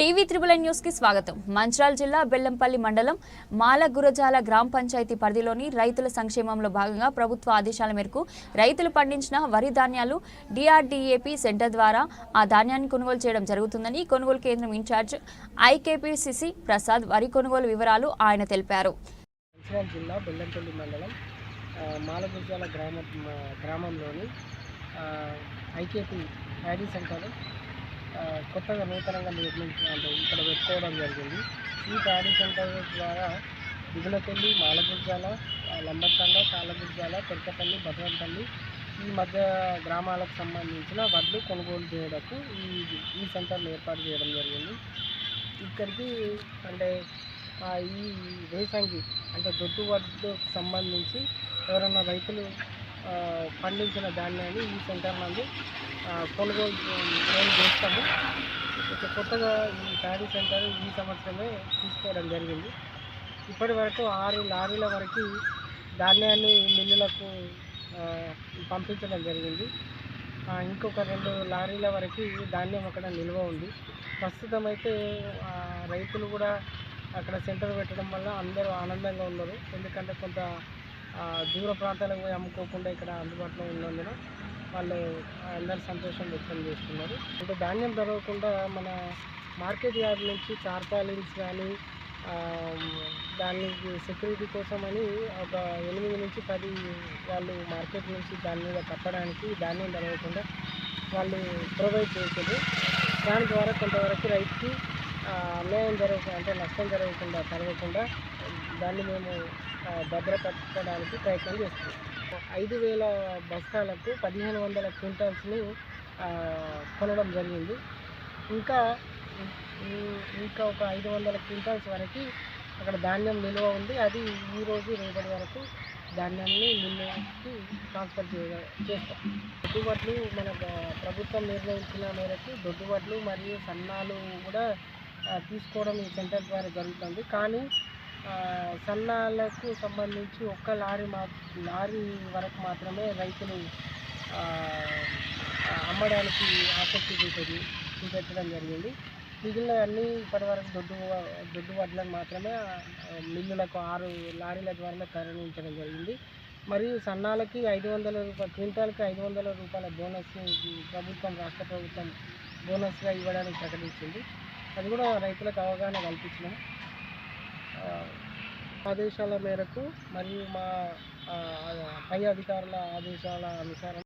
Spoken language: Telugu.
టీవీ త్రిబుల్ న్యూస్కి స్వాగతం. మంచిర్యాల జిల్లా బెల్లంపల్లి మండలం మాలగురజాల గ్రామ పంచాయతీ పరిధిలోని రైతుల సంక్షేమంలో భాగంగా ప్రభుత్వ ఆదేశాల మేరకు రైతులు పండించిన వరి ధాన్యాలు డిఆర్డీఏపీ సెంటర్ ద్వారా ఆ ధాన్యాన్ని కొనుగోలు చేయడం జరుగుతుందని కొనుగోలు కేంద్రం ఇన్ఛార్జ్ ఐకేపీసీసీ ప్రసాద్ వరి కొనుగోలు వివరాలు ఆయన తెలిపారు. జిల్లా బెల్లంపల్లి మండలం గ్రామ గ్రామంలోని ఐకేపీ సెంటర్ కొత్తగా నూతనంగా నిర్మించిన ఇక్కడ పెట్టుకోవడం జరిగింది. ఈ ప్యాడీ సెంటర్ ద్వారా దిగులపల్లి మాలగుర్జాల ఆ, లంబర్తండ కాలగుర్జాల పెరకపల్లి భద్రంపల్లి ఈ మధ్య గ్రామాలకు సంబంధించిన వడ్లు కొనుగోలు చేయడానికి ఈ ఈ సెంటర్ను ఏర్పాటు చేయడం జరిగింది. ఇక్కడికి అంటే ఈ వేసంగి అంటే దొడ్డు వడ్లకు సంబంధించి ఎవరైనా రైతులు పండించిన ధాన్యాన్ని ఈ సెంటర్ నుండి కొనుగోలు మేము చేస్తాము. ఇక కొత్తగా ఈ ప్యాడీ సెంటర్ ఈ సంవత్సరమే తీసుకోవడం జరిగింది. ఇప్పటి వరకు ఆరు లారీల వరకు ధాన్యాన్ని మిల్లులకు పంపించడం జరిగింది. ఇంకొక రెండు లారీల వరకు ధాన్యం అక్కడ నిల్వ ఉంది. ప్రస్తుతం అయితే రైతులు కూడా అక్కడ సెంటర్ పెట్టడం వల్ల అందరూ ఆనందంగా ఉన్నారు. ఎందుకంటే కొంత దూర ప్రాంతాలకు పోయి అమ్ముకోకుండా ఇక్కడ అందుబాటులో ఉన్నందున వాళ్ళు అందరూ సంతోషం వ్యక్తం చేస్తున్నారు. అంటే ధాన్యం దొరకకుండా మన మార్కెట్ యార్డ్ నుంచి చార్పాలిన్స్ కానీ ఆ, దానికి సెక్యూరిటీ కోసమని ఒక ఎనిమిది నుంచి పది వాళ్ళు మార్కెట్ నుంచి దాని మీద కట్టడానికి ధాన్యం దొరకకుండా వాళ్ళు ప్రొవైడ్ చేసేది దాని ద్వారా కొంతవరకు రైతుకి అన్యాయం జరగకుండా అంటే నష్టం జరగకుండా జరగకుండా దాన్ని మేము భద్రపరచడానికి ప్రయత్నం చేస్తున్నాం. ఐదు వేల బస్తాలకు పదిహేను వందల క్వింటాల్స్ని కొనడం జరిగింది. ఇంకా ఇంకా ఒక ఐదు వందల క్వింటాల్స్ వరకు అక్కడ ధాన్యం నిల్వ ఉంది. అది ఈరోజు రేపటి వరకు ధాన్యాన్ని నిల్వకి ట్రాన్స్ఫర్ చేయ చేస్తాం. దొడ్డుబట్లు మన ప్రభుత్వం నిర్ణయించిన మేరకు దొడ్డుబట్లు మరియు సన్నాలు కూడా తీసుకోవడం ఈ సెంటర్ ద్వారా జరుగుతుంది. కానీ సన్నాలకు సంబంధించి ఒక్క లారీ మా లారీ వరకు మాత్రమే రైతులు అమ్మడానికి ఆసక్తి చూపేది చూపెట్టడం జరిగింది. మిగిలిన అన్ని ఇప్పటివరకు దొడ్డు దొడ్డు వడ్లను మాత్రమే మిల్లులకు ఆరు లారీల ద్వారా తరలించడం జరిగింది. మరియు సన్నాలకి ఐదు వందల రూపాయల క్వింటాల్కి ఐదు వందల రూపాయల బోనస్ ప్రభుత్వం రాష్ట్ర ప్రభుత్వం బోనస్గా ఇవ్వడానికి ప్రకటించింది. అది కూడా రైతులకు అవగాహన కల్పించినాం ఆదేశాల మేరకు మరియు మా పై అధికారుల ఆదేశాల అనుసారం